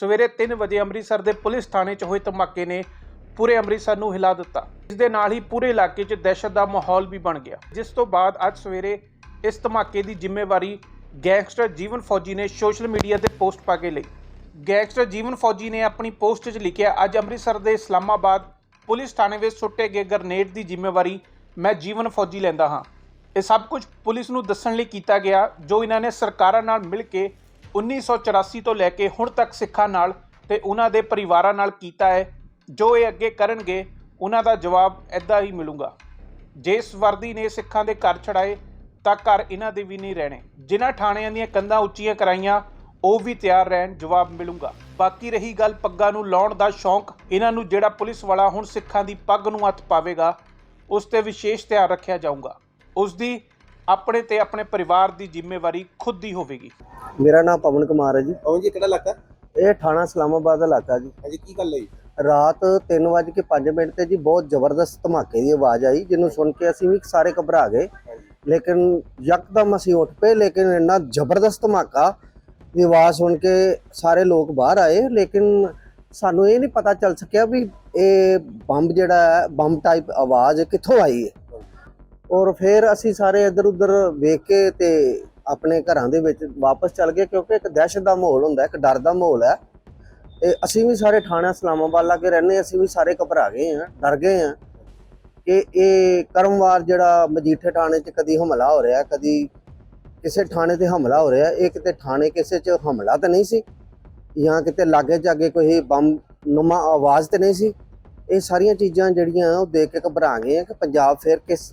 ਸਵੇਰੇ 3 ਵਜੇ ਅੰਮ੍ਰਿਤਸਰ ਦੇ ਪੁਲਿਸ ਥਾਣੇ 'ਚ ਹੋਏ ਧਮਾਕੇ ਨੇ ਪੂਰੇ ਅੰਮ੍ਰਿਤਸਰ ਨੂੰ ਹਿਲਾ ਦਿੱਤਾ। ਇਸ ਦੇ ਨਾਲ ਹੀ ਪੂਰੇ ਇਲਾਕੇ 'ਚ ਦਹਿਸ਼ਤ ਦਾ ਮਾਹੌਲ ਵੀ ਬਣ ਗਿਆ। ਜਿਸ ਤੋਂ ਬਾਅਦ ਅੱਜ ਸਵੇਰੇ ਇਸ ਧਮਾਕੇ ਦੀ ਜ਼ਿੰਮੇਵਾਰੀ ਗੈਂਗਸਟਰ ਜੀਵਨ ਫੌਜੀ ਨੇ ਸੋਸ਼ਲ ਮੀਡੀਆ ਤੇ ਪੋਸਟ ਪਾ ਕੇ ਲਈ। ਗੈਂਗਸਟਰ ਜੀਵਨ ਫੌਜੀ ਨੇ ਆਪਣੀ ਪੋਸਟ 'ਚ ਲਿਖਿਆ, ਅੱਜ ਅੰਮ੍ਰਿਤਸਰ ਦੇ ਇਸਲਾਮਾਬਾਦ ਪੁਲਿਸ ਥਾਣੇ ਵਿੱਚ ਸੁੱਟੇ ਗਏ ਗ੍ਰਨੇਡ ਦੀ ਜ਼ਿੰਮੇਵਾਰੀ ਮੈਂ ਜੀਵਨ ਫੌਜੀ ਲੈਂਦਾ ਹਾਂ। ਇਹ ਸਭ ਕੁਝ ਪੁਲਿਸ ਨੂੰ ਦੱਸਣ ਲਈ ਕੀਤਾ ਗਿਆ, ਜੋ ਇਹਨਾਂ ਨੇ ਸਰਕਾਰਾਂ ਨਾਲ ਮਿਲ ਕੇ 1984 ਤੋਂ ਲੈ ਕੇ ਹੁਣ ਤੱਕ ਸਿੱਖਾਂ ਨਾਲ ਤੇ ਉਹਨਾਂ ਦੇ ਪਰਿਵਾਰਾਂ ਨਾਲ ਕੀਤਾ ਹੈ। ਜੋ ਇਹ ਅੱਗੇ ਕਰਨਗੇ, ਉਹਨਾਂ ਦਾ ਜਵਾਬ ਐਦਾਂ ਹੀ ਮਿਲੂਗਾ। ਜਿਸ ਵਰਦੀ ਨੇ ਸਿੱਖਾਂ ਦੇ ਘਰ ਛੜਾਏ ਤਾਂ ਘਰ ਇਹਨਾਂ ਦੇ ਵੀ ਨਹੀਂ ਰਹਿਣੇ। ਜਿਨ੍ਹਾਂ ਥਾਣਿਆਂ ਦੀਆਂ ਕੰਧਾਂ ਉੱਚੀਆਂ ਕਰਾਈਆਂ, ਉਹ ਵੀ ਤਿਆਰ ਰਹਿਣ ਜਵਾਬ ਮਿਲੂਗਾ। ਬਾਕੀ ਰਹੀ ਗੱਲ ਪੱਗਾਂ ਨੂੰ ਲਾਉਣ ਦਾ ਸ਼ੌਂਕ, ਇਹਨਾਂ ਨੂੰ ਜਿਹੜਾ ਪੁਲਿਸ ਵਾਲਾ ਹੁਣ ਸਿੱਖਾਂ ਦੀ ਪੱਗ ਨੂੰ ਹੱਥ ਪਾਵੇਗਾ, ਉਸ ਤੇ ਵਿਸ਼ੇਸ਼ ਧਿਆਨ ਰੱਖਿਆ ਜਾਊਗਾ। ਉਸ ਦੀ ਆਪਣੇ ਤੇ ਆਪਣੇ ਪਰਿਵਾਰ ਦੀ ਜ਼ਿੰਮੇਵਾਰੀ ਖੁਦ ਦੀ ਹੋਵੇਗੀ। ਮੇਰਾ ਨਾਮ ਪਵਨ ਕੁਮਾਰ ਹੈ ਜੀ। ਕੌਣ ਜੀ ਕਿਹੜਾ ਇਲਾਕਾ? ਇਹ ਥਾਣਾ ਇਸਲਾਮਾਬਾਦ ਦਾ ਇਲਾਕਾ ਜੀ। ਹਾਂਜੀ ਕੀ ਗੱਲ ਹੋਈ? ਰਾਤ 3:05 ਮਿੰਟ ਤੇ ਜੀ ਬਹੁਤ ਜ਼ਬਰਦਸਤ ਧਮਾਕੇ ਦੀ ਆਵਾਜ਼ ਆਈ ਜਿਹਨੂੰ ਸੁਣ ਕੇ ਅਸੀਂ ਵੀ ਸਾਰੇ ਘਬਰਾ ਗਏ। ਲੇਕਿਨ ਯਕਦਮ ਅਸੀਂ ਉੱਠ ਪਏ ਲੇਕਿਨ ਇੰਨਾ ਜ਼ਬਰਦਸਤ ਧਮਾਕਾ ਦੀ ਆਵਾਜ਼ ਸੁਣ ਕੇ ਸਾਰੇ ਲੋਕ ਬਾਹਰ ਆਏ। ਲੇਕਿਨ ਸਾਨੂੰ ਇਹ ਨਹੀਂ ਪਤਾ ਚੱਲ ਸਕਿਆ ਵੀ ਇਹ ਬੰਬ ਜਿਹੜਾ ਹੈ ਬੰਬ ਟਾਈਪ ਆਵਾਜ਼ ਕਿੱਥੋਂ ਆਈ ਹੈ। ਔਰ ਫਿਰ ਅਸੀਂ ਸਾਰੇ ਇੱਧਰ ਉੱਧਰ ਵੇਖ ਕੇ ਤੇ ਆਪਣੇ ਘਰਾਂ ਦੇ ਵਿੱਚ ਵਾਪਸ ਚੱਲ ਗਏ ਕਿਉਂਕਿ ਇੱਕ ਦਹਿਸ਼ਤ ਦਾ ਮਾਹੌਲ ਹੁੰਦਾ, ਇੱਕ ਡਰ ਦਾ ਮਾਹੌਲ ਹੈ। ਤੇ ਅਸੀਂ ਵੀ ਸਾਰੇ ਥਾਣਾ ਇਸਲਾਮਾਬਾਦ ਲਾਗੇ ਰਹਿੰਦੇ ਅਸੀਂ ਵੀ ਸਾਰੇ ਘਬਰਾ ਗਏ ਹਾਂ, ਡਰ ਗਏ ਹਾਂ ਕਿ ਇਹ ਕਰਮਵਾਰ ਜਿਹੜਾ ਮਜੀਠੇ ਥਾਣੇ 'ਚ ਕਦੀ ਹਮਲਾ ਹੋ ਰਿਹਾ, ਕਦੀ ਕਿਸੇ ਥਾਣੇ ਤੇ ਹਮਲਾ ਹੋ ਰਿਹਾ, ਇਹ ਕਿਤੇ ਥਾਣੇ ਕਿਸੇ 'ਚ ਹਮਲਾ ਤਾਂ ਨਹੀਂ ਸੀ ਜਾਂ ਕਿਤੇ ਲਾਗੇ ਜਾਗੇ ਕੋਈ ਬੰਮ ਨੁਮਾ ਆਵਾਜ਼ ਤੇ ਨਹੀਂ ਸੀ। ਇਹ ਸਾਰੀਆਂ ਚੀਜ਼ਾਂ ਜਿਹੜੀਆਂ ਉਹ ਦੇਖ ਕੇ ਘਬਰਾ ਗਏ ਹਾਂ ਕਿ ਪੰਜਾਬ ਫਿਰ ਕਿਸ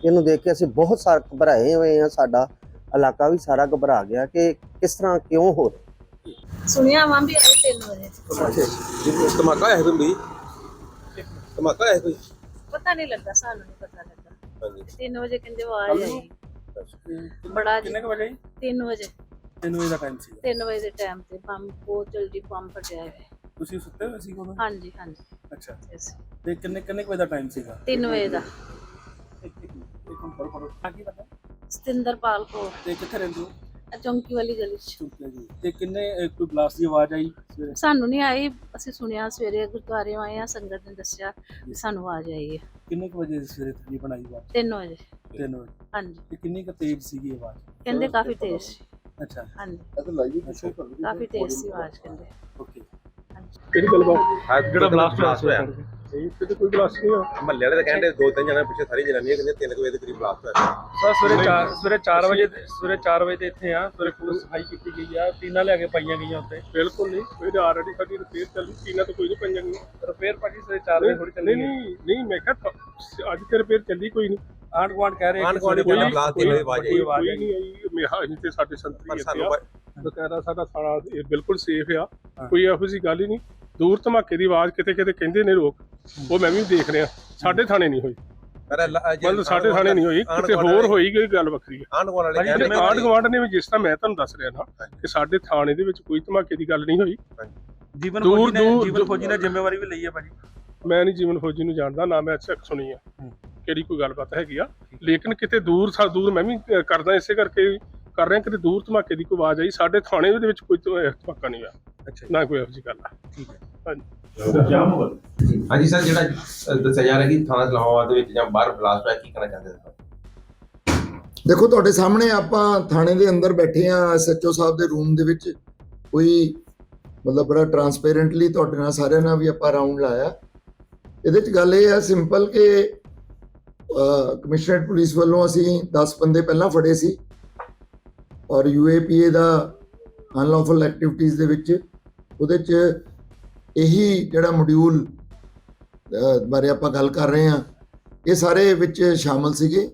ਇਹਨੂੰ ਦੇਖ ਕੇ ਅਸੀਂ ਬਹੁਤ ਸਾਰੇ ਘਬਰਾਏ ਹੋਏ ਹਾਂ ਸਾਡਾ ਇਲਾਕਾ ਵੀ ਸਾਰਾ ਘਬਰਾ ਗਿਆ ਕਿ ਕਿਸ ਤਰ੍ਹਾਂ ਕਿਉਂ ਹੋ ਰਿਹਾ। ਸੁਣਿਆ ਵਾਂ ਵੀ ਆਏ 3 ਵਜੇ। ਜੀ ਧਮਾਕਾ ਹੋਇਆ ਕੋਈ ਧਮਾਕਾ ਹੋਇਆ ਕੋਈ? ਪਤਾ ਨਹੀਂ ਲੱਗਾ ਸਾਨੂੰ ਨਹੀਂ ਪਤਾ ਲੱਗਾ। ਹਾਂਜੀ। 3 ਵਜੇ ਕਹਿੰਦੇ ਆਵਾਜ਼ ਆਈ ਬੜਾ ਕਿੰਨੇ ਕੁ ਵਜੇ? 3 ਵਜੇ। 3 ਵਜੇ ਦਾ ਟਾਈਮ ਸੀ। 3 ਵਜੇ ਦੇ ਟਾਈਮ ਤੇ ਬੰਬ ਬਹੁਤ ਜਲਦੀ ਬੰਬ ਫਟਿਆ ਹੈ ਤੁਸੀਂ ਸੁੱਤੇ ਹੋਏ ਸੀ ਉਦੋਂ ਹਾਂਜੀ ਹਾਂਜੀ। ਅੱਛਾ। ਤੇ ਕਿੰਨੇ ਕਿੰਨੇ ਕੁ ਵਜੇ ਦਾ ਟਾਈਮ ਸੀਗਾ? ਤਿੰਨ ਵਜੇ ਦਾ। ਫੜੋ ਫੜੋ ਆ ਕੀ ਪਤਾ? ਸਤਿੰਦਰਪਾਲ ਕੋ ਤੇ ਕਿੱਥੇ ਰਹਿੰਦੇ ਹੋ? ਚੌਂਕੀ ਵਾਲੀ ਗਲੀ ਚ। ਚੁੱਕਿਆ ਜੀ। ਤੇ ਕਿੰਨੇ ਅਹ, ਕੋਈ ਬਲਾਸਟ ਦੀ ਆਵਾਜ਼ ਆਈ ਸਵੇਰੇ? ਸਾਨੂੰ ਨਹੀਂ ਆਈ। ਅਸੀਂ ਸੁਣਿਆ ਸਵੇਰੇ ਗੁਰਦੁਆਰੇ ਆਏ ਆ ਸੰਗਤ ਨੇ ਦੱਸਿਆ ਵੀ ਸਾਨੂੰ ਆਵਾਜ਼ ਆਈ ਹੈ। ਕਿੰਨੇ ਕੁ ਵਜੇ ਸਵੇਰੇ ਤਕਰੀਬਨ ਆਈ ਆਵਾਜ਼? 3 ਵਜੇ। 3 ਵਜੇ। ਹਾਂਜੀ। ਤੇ ਕਿੰਨੀ ਕੁ ਤੇਜ਼ ਸੀਗੀ ਆਵਾਜ਼? ਕਹਿੰਦੇ ਕਾਫੀ ਤੇਜ਼ ਸੀ। ਅੱਛਾ। ਹਾਂਜੀ। ਅੱਛਾ। ਕਾਫੀ ਤੇਜ਼ ਸੀ ਆਵਾਜ਼ ਕਹਿੰਦੇ। ਓਕੇ। ਹਾਂਜੀ। ਕਿਹੜੀ ਗੱਲ ਬਾਤ ਜਿਹੜਾ ਬਲਾਸਟ ਹੋਇਆ? ਇਹ ਤੇ ਕੋਈ ਬਲਾਸਟ ਨਹੀਂ ਹੋਇਆ। ਮਹੱਲੇ ਵਾਲੇ ਤਾਂ ਕਹਿੰਦੇ ਦੋ ਤਿੰਨ ਜਣੇ ਪਿੱਛੇ ਸਾਰੀ ਜਨਾਨੀਆਂ ਕਹਿੰਦੇ ਤਿੰਨ ਕੁ ਵਜੇ ਦੇ ਕਰੀਬ ਬਲਾਸਟ ਹੋਇਆ ਸਰ ਸਵੇਰੇ 4 ਸਵੇਰੇ 4 ਵਜੇ ਤੇ- ਸਵੇਰੇ 4 ਵਜੇ ਤੇ ਇੱਥੇ ਆ ਸਵੇਰੇ ਪੁਲਿਸ ਸਫ਼ਾਈ ਕੀਤੀ ਗਈ ਆ ਟੀਨਾ ਲਿਆ ਕੇ ਪਾਈਆਂ ਗਈਆਂ ਉੱਤੇ ਬਿਲਕੁਲ ਨਹੀਂ ਕੋਈ ਆਲਰੇਡੀ ਸਾਡੀ ਰਿਪੇਅਰ ਚੱਲੀ ਟੀਨਾ ਤਾਂ ਕੋਈ ਨਹੀਂ ਪਾਈਆਂ ਗਈਆਂ। ਰਿਪੇਅਰ ਭਾਜੀ ਸਵੇਰੇ 4 ਵਜੇ ਥੋੜੀ ਚੱਲੀ ਨਹੀਂ ਨਹੀਂ ਨਹੀਂ ਮੈਂ ਕਿਹਾ ਥ- ਅੱਜ ਤੇ ਰਿਪੇਅਰ ਚੱਲੀ ਕੋਈ ਨਹੀਂ। ਆਂਡ ਗਵਾਂਡ ਕਹਿ ਰਹੇ ਆ ਆਂਢ ਕਿ ਗੁਆਂਢ ਸਵੇਰੇ ਪਹਿਲਾਂ ਕੋਈ- ਬਲਾਸਟ ਦੀ ਕੋਈ ਆਵਾਜ਼ ਕੋਈ ਆਈ। ਆਵਾਜ਼ ਨਹੀਂ ਆਈ ਮੇਹਾ ਅਸੀਂ ਤੇ ਸਾਡੇ ਪਰ ਸੰਤਰੀ ਸਾਨੂੰ ਇੱਥੇ ਆ ਬਕਾਇਦਾ ਸਾਡਾ ਥਾਣਾ ਇਹ ਬਿਲਕੁਲ ਸੇਫ ਆ। ਹਾਂ। ਕੋਈ ਇਹੋ ਜਿਹੀ ਗੱਲ ਹੀ ਨਹੀਂ। ਦੂਰ ਧਮਾਕੇ ਦੀ ਆਵਾਜ਼ ਕਿਤੇ ਕਿਤੇ ਕਹਿੰਦੇ ਨੇ ਲੋਕ। ਉਹ ਮੈਂ ਵੀ ਦੇਖ ਰਿਹਾ। ਸਾਡੇ ਥਾਣੇ ਨਹੀਂ ਹੋਈ। ਪਰ ਮਤਲਬ ਸਾਡੇ ਥਾਣੇ ਨਹੀਂ ਹੋਈ ਕਿਤੇ ਹੋਰ ਹੋਈ ਗਈ ਗੱਲ ਵੱਖਰੀ ਹੈ। ਆਂਢ ਗੁਆਂਢ ਵਾਲੇ ਕਹਿੰਦੇ ਆਂਢ ਗੁਆਂਢ ਨੇ ਵੀ ਜਿਸ ਤਰ੍ਹਾਂ ਮੈਂ ਤੁਹਾਨੂੰ ਦੱਸ ਰਿਹਾ ਨਾ ਕਿ ਸਾਡੇ ਥਾਣੇ ਦੇ ਵਿੱਚ ਕੋਈ ਧਮਾਕੇ ਦੀ ਗੱਲ ਨਹੀਂ ਹੋਈ। ਜੀਵਨ ਫੌਜੀ ਨੇ ਜੀਵਨ ਫੌਜੀ ਨੇ ਜ਼ਿੰਮੇਵਾਰੀ ਵੀ ਲਈ ਹੈ ਭਾਜੀ। ਮੈਂ ਨਹੀਂ ਜੀਵਨ ਫੌਜੀ ਨੂੰ ਜਾਣਦਾ ਨਾ ਮੈਂ ਅੱਛਾ ਸੁਣੀ ਆ। ਹੂੰ। ਕਿਹੜੀ ਕੋਈ ਗੱਲਬਾਤ ਹੈਗੀ ਆ। ਲੇਕਿਨ ਕਿਤੇ ਦੂਰ ਸਾ ਦੂਰ ਮੈਂ ਵੀ ਕਰਦਾ ਇਸੇ ਕਰਕੇ ਕਰ ਰਿਹਾ ਕਿਤੇ ਦੂਰ ਧਮਾਕੇ ਦੀ ਕੋਈ ਆਵਾਜ਼ ਆਈ। ਸਾਡੇ ਥਾਣੇ ਦੇ ਵਿੱਚ ਕੋਈ ਧਮਾ- ਧਮਾਕਾ ਨਹੀਂ ਆ ਅੱਛਾ ਨਾ ਕੋਈ ਇਹੋ ਜਿਹੀ ਗੱਲ ਆ। ਠੀਕ ਹੈ। ਹਾਂਜੀ। ਸਰ, ਜਿਹੜਾ ਦੱਸਿਆ ਜਾ ਰਿਹਾ ਕਿ ਥਾਣਾ ਇਸਲਾਮਾਬਾਦ ਦੇ ਵਿੱਚ ਜਾਂ ਬਾਹਰ ਬਲਾਸਟ ਹੋਇਆ, ਕੀ ਕਹਿਣਾ ਚਾਹੁੰਦੇ ਹੋ ਦੇਖੋ, ਤੁਹਾਡੇ ਸਾਹਮਣੇ ਆਪਾਂ ਥਾਣੇ ਦੇ ਅੰਦਰ ਬੈਠੇ ਆ ਐਸਐਚਓ ਸਾਹਿਬ ਦੇ ਰੂਮ ਦੇ ਵਿੱਚ। ਕੋਈ, ਮਤਲਬ ਬੜਾ ਟਰਾਂਸਪੇਰੈਂਟਲੀ ਤੁਹਾਡੇ ਨਾਲ ਸਾਰਿਆਂ ਨਾਲ ਵੀ ਆਪਾਂ ਰਾਉਂਡ ਲਾਇਆ। ਇਹਦੇ ਚ ਗੱਲ ਇਹ ਹੈ ਸਿੰਪਲ ਕਿ ਕਮਿਸ਼ਨਰੇਟ ਪੁਲਿਸ ਵੱਲੋਂ ਅਸੀਂ 10 ਬੰਦੇ ਪਹਿਲਾਂ ਫੜੇ ਸੀ। ਔਰ ਯੂਏਪੀਏ ਦਾ ਅਨਲੌਫਲ ਐਕਟੀਵਿਟੀਜ਼ ਦੇ ਵਿੱਚ, ਉਹਦੇ ਚ ਇਹੀ ਜਿਹੜਾ ਮੋਡਿਊਲ ਬਾਰੇ ਆਪਾਂ ਗੱਲ ਕਰ ਰਹੇ ਹਾਂ। ਇਹ ਸਾਰੇ ਵਿੱਚ ਸ਼ਾਮਲ ਸੀਗੇ।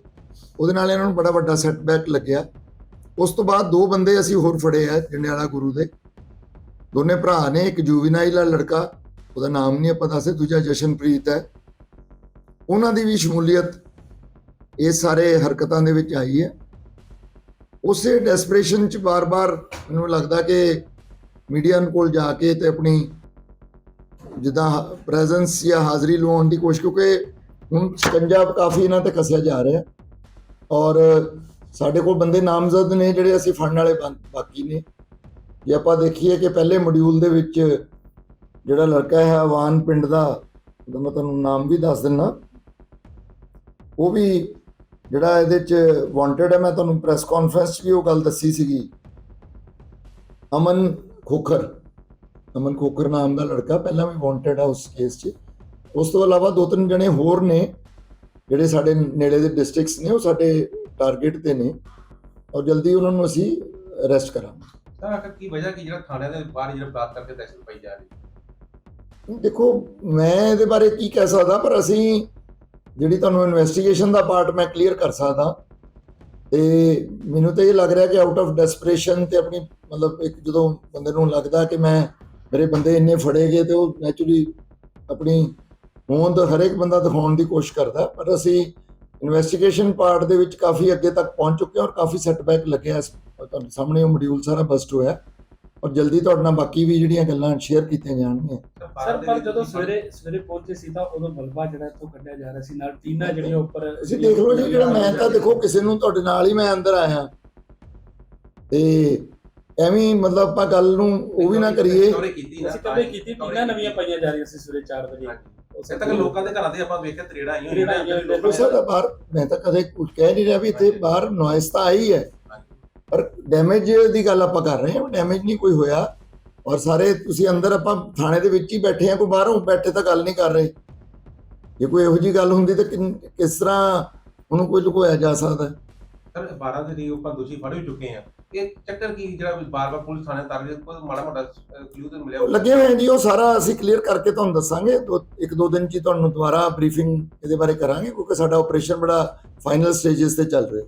ਉਹਦੇ ਨਾਲ ਇਹਨਾਂ ਨੂੰ ਬੜਾ ਵੱਡਾ ਸੈਟਬੈਕ ਲੱਗਿਆ। ਉਸ ਤੋਂ ਬਾਅਦ ਦੋ ਬੰਦੇ ਅਸੀਂ ਹੋਰ ਫੜੇ ਆ, ਜੰਡਿਆਲਾ ਗੁਰੂ ਦੇ। ਦੋਨੇ ਭਰਾ ਨੇ, ਇੱਕ ਜੂਵੀਨਾਈਲ ਆ ਲੜਕਾ, ਉਹਦਾ ਨਾਮ ਨਹੀਂ ਆਪਾਂ ਦੱਸੇ ਦੂਜਾ ਜਸ਼ਨਪ੍ਰੀਤ ਹੈ। ਉਹਨਾਂ ਦੀ ਵੀ ਸ਼ਮੂਲੀਅਤ ਇਹ ਸਾਰੇ ਹਰਕਤਾਂ ਦੇ ਵਿੱਚ ਆਈ ਹੈ। ਉਸੇ ਡੈਸਪਰੇਸ਼ਨ ਚ ਬਾਰ-ਬਾਰ ਮੈਨੂੰ ਲੱਗਦਾ ਕਿ ਮੀਡੀਆ ਕੋਲ ਜਾ ਕੇ ਤੇ ਆਪਣੀ ਜਿੱਦਾਂ ਪ੍ਰੈਜ਼ੈਂਸ ਜਾਂ ਹਾਜ਼ਰੀ ਲਵਾਉਣ ਦੀ ਕੋਸ਼ਿਸ਼, ਕਿਉਂਕਿ ਹੁਣ ਸ਼ਿਕੰਜਾ ਕਾਫੀ ਇਹਨਾਂ ਤੇ ਕੱਸਿਆ ਜਾ ਰਿਹਾ। ਔਰ ਸਾਡੇ ਕੋਲ ਬੰਦੇ ਨਾਮਜ਼ਦ ਨੇ, ਜਿਹੜੇ ਅਸੀਂ ਫੜਨ ਵਾਲੇ ਬੰ- ਬਾਕੀ ਨੇ। ਜੇ ਆਪਾਂ ਦੇਖੀਏ ਕਿ ਪਹਿਲੇ ਮੋਡਿਊਲ ਦੇ ਵਿੱਚ ਜਿਹੜਾ ਲੜਕਾ ਹੈ, ਆਵਾਨ ਪਿੰਡ ਦਾ, ਉਹਦਾ ਮੈਂ ਤੁਹਾਨੂੰ ਨਾਮ ਵੀ ਦੱਸ ਦਿੰਨਾ। ਉਹ ਵੀ ਜਿਹੜਾ ਇਹਦੇ ਚ ਵਾਂਟਡ ਹੈ, ਮੈਂ ਤੁਹਾਨੂੰ ਪ੍ਰੈਸ ਕਾਨਫਰੰਸ 'ਚ ਵੀ ਉਹ ਗੱਲ ਦੱਸੀ ਸੀਗੀ। ਅਮਨ ਖੋਖਰ। ਅਮਨ ਖੋਖਰ ਨਾਮ ਦਾ ਲੜਕਾ ਪਹਿਲਾਂ ਵੀ ਵਾਂਟਡ ਆ ਉਸ ਕੇਸ 'ਚ। ਉਸ ਤੋਂ ਇਲਾਵਾ ਦੋ ਤਿੰਨ ਜਣੇ ਹੋਰ ਨੇ ਜਿਹੜੇ ਸਾਡੇ ਨੇੜੇ ਦੇ ਡਿਸਟ੍ਰਿਕਟਸ ਨੇ ਉਹ ਸਾਡੇ ਟਾਰਗੇਟ ਤੇ ਨੇ। ਔਰ ਜਲਦੀ ਉਹਨਾਂ ਨੂੰ ਅਸੀਂ ਅਰੈਸਟ ਕਰਾਂਗੇ। ਸਰ ਆਖਰ ਕੀ ਵਜ੍ਹਾ ਕੀ ਜਿਹੜਾ ਥਾਣਿਆਂ ਦੇ ਬਾਹਰ ਜਿਹੜਾ ਬਲਾਕ ਕਰਕੇ ਦਹਿਸ਼ਤ ਪਾਈ ਜਾ ਰਹੀ ਦੇਖੋ ਮੈਂ ਇਹਦੇ ਬਾਰੇ ਕੀ ਕਹਿ ਸਕਦਾ ਪਰ ਅਸੀਂ ਜਿਹੜੀ ਤੁਹਾਨੂੰ ਇਨਵੈਸਟੀਗੇਸ਼ਨ ਦਾ ਪਾਰਟ ਮੈਂ ਕਲੀਅਰ ਕਰ ਸਕਦਾ। ਤੇ ਮੈਨੂੰ ਤਾਂ ਇਹ ਲੱਗ ਰਿਹਾ ਕਿ ਆਊਟ ਆਫ ਡੈਸਪਰੇਸ਼ਨ ਤੇ ਆਪਣੀ ਮਤਲਬ ਇੱਕ ਜਦੋਂ ਬੰਦੇ ਨੂੰ ਲੱਗਦਾ ਕਿ ਮੈਂ ਮੇਰੇ ਬੰਦੇ ਇੰਨੇ ਫੜੇ ਗਏ ਤੇ ਉਹ ਨੈਚੁਰਲੀ ਆਪਣੀ ਹੋਂਦ ਹਰੇਕ ਬੰਦਾ ਦਿਖਾਉਣ ਦੀ ਕੋਸ਼ਿਸ਼ ਕਰਦਾ ਪਰ ਅਸੀਂ ਇਨਵੈਸਟੀਗੇਸ਼ਨ ਪਾਰਟ ਦੇ ਵਿੱਚ ਕਾਫੀ ਅੱਗੇ ਤੱਕ ਪਹੁੰਚ ਚੁੱਕੇ ਹਾਂ ਔਰ ਕਾਫੀ ਸੈਟਬੈਕ ਲੱਗਿਆ ਤੁਹਾਡੇ ਸਾਹਮਣੇ ਉਹ ਮੋਡਿਊਲ ਸਾਰਾ ਬਸਟ ਹੋਇਆ ਔਰ ਜਲਦੀ ਤੁਹਾਡੇ ਨਾਲ ਬਾਕੀ ਵੀ ਜਿਹੜੀਆਂ ਗੱਲਾਂ ਸ਼ੇਅਰ ਕੀਤੀਆਂ ਜਾਣਗੀਆਂ। ਸਰ ਪਰ ਜਦੋਂ ਸਵੇਰੇ ਸਵੇਰੇ ਪਹੁੰਚੇ ਸੀ ਤਾਂ ਉਦੋਂ ਮਲਬਾ ਜਿਹੜਾ ਇੱਥੋਂ ਕੱਢਿਆ ਜਾ ਰਿਹਾ ਸੀ ਨਾਲ ਟੀਨਾ ਜਿਹੜੀਆਂ ਉੱਪਰ ਤੁਸੀਂ ਦੇਖ ਲਓ ਜੀ ਜਿਹੜਾ ਮੈਂ ਤਾਂ ਦੇਖੋ ਕਿਸੇ ਨੂੰ ਤੁਹਾਡੇ ਨਾਲ ਹੀ ਮੈਂ ਅੰਦਰ ਆਇਆ। ਤੇ ਐਵੇਂ ਮਤਲਬ ਆਪਾਂ ਗੱਲ ਨੂੰ ਉਹ ਵੀ ਨਾ ਕਰੀਏ। ਸਟੋਰੀ ਕੀਤੀ ਨਾ ਅਸੀਂ ਕਦੇ ਕੀਤੀ ਟੀਨਾ ਨਵੀਆਂ ਪਾਈਆਂ ਜਾ ਰਹੀਆਂ ਸੀ ਸਵੇਰੇ 4 ਵਜੇ। ਉਸੇ ਤੱਕ ਲੋਕਾਂ ਦੇ ਘਰਾਂ ਦੇ ਆਪਾਂ ਵੇਖਿਆ ਤਰੇੜਾ ਆਈਆਂ ਹੋਈਆਂ। ਦੇਖੋ ਸਰ ਬਾਹਰ ਮੈਂ ਤਾਂ ਕਦੇ ਕੁਝ ਕਹਿ ਨਹੀਂ ਰਿਹਾ ਵੀ ਇੱਥੇ ਬਾਹਰ ਨੋਇਸ ਤਾਂ ਆਈ ਹੈ। ਪਰ ਡੈਮੇਜ ਦੀ ਗੱਲ ਆਪਾਂ ਕਰ ਰਹੇ ਹਾਂ। ਡੈਮੇਜ ਨਹੀਂ ਕੋਈ ਹੋਇਆ। ਔਰ ਸਾਰੇ ਤੁਸੀਂ ਅੰਦਰ ਆਪਾਂ ਥਾਣੇ ਦੇ ਵਿੱਚ ਹੀ ਬੈਠੇ ਆ ਕੋਈ ਬਾਹਰੋਂ ਬੈਠੇ ਤਾਂ ਗੱਲ ਨਹੀਂ ਕਰ ਰਹੇ। ਜੇ ਕੋਈ ਇਹੋ ਜੀ ਗੱਲ ਹੁੰਦੀ ਤਾਂ ਕਿਸ ਤਰ੍ਹਾਂ ਉਹਨੂੰ ਕੋਈ ਲੁਕੋਇਆ ਜਾ ਸਕਦਾ? ਸਰ 12 ਦੇ ਲਈ ਆਪਾਂ ਦੋਸ਼ੀ ਫੜ ਵੀ ਚੁੱਕੇ ਆ ਇਹ ਚੱਕਰ ਕੀ ਜਿਹੜਾ ਬਾਰ-ਬਾਰ ਪੁਲਿਸ ਥਾਣੇ ਤਰ ਰਹੀ ਕੋਈ ਮਾੜਾ ਮੋਟਾ ਕਲੂ ਤੇ ਮਿਲਿਆ ਲੱਗੇ ਹੋਏ ਜੀ, ਉਹ ਸਾਰਾ ਅਸੀਂ ਕਲੀਅਰ ਕਰਕੇ ਤੁਹਾਨੂੰ ਦੱਸਾਂਗੇ। ਇੱਕ ਦੋ ਦਿਨ ਚ ਤੁਹਾਨੂੰ ਦੁਬਾਰਾ ਬਰੀਫਿੰਗ ਇਹਦੇ ਬਾਰੇ ਕਰਾਂਗੇ, ਕਿਉਂਕਿ ਸਾਡਾ ਆਪਰੇਸ਼ਨ ਬੜਾ ਫਾਈਨਲ ਸਟੇजेस ਤੇ ਚੱਲ ਰਿਹਾ।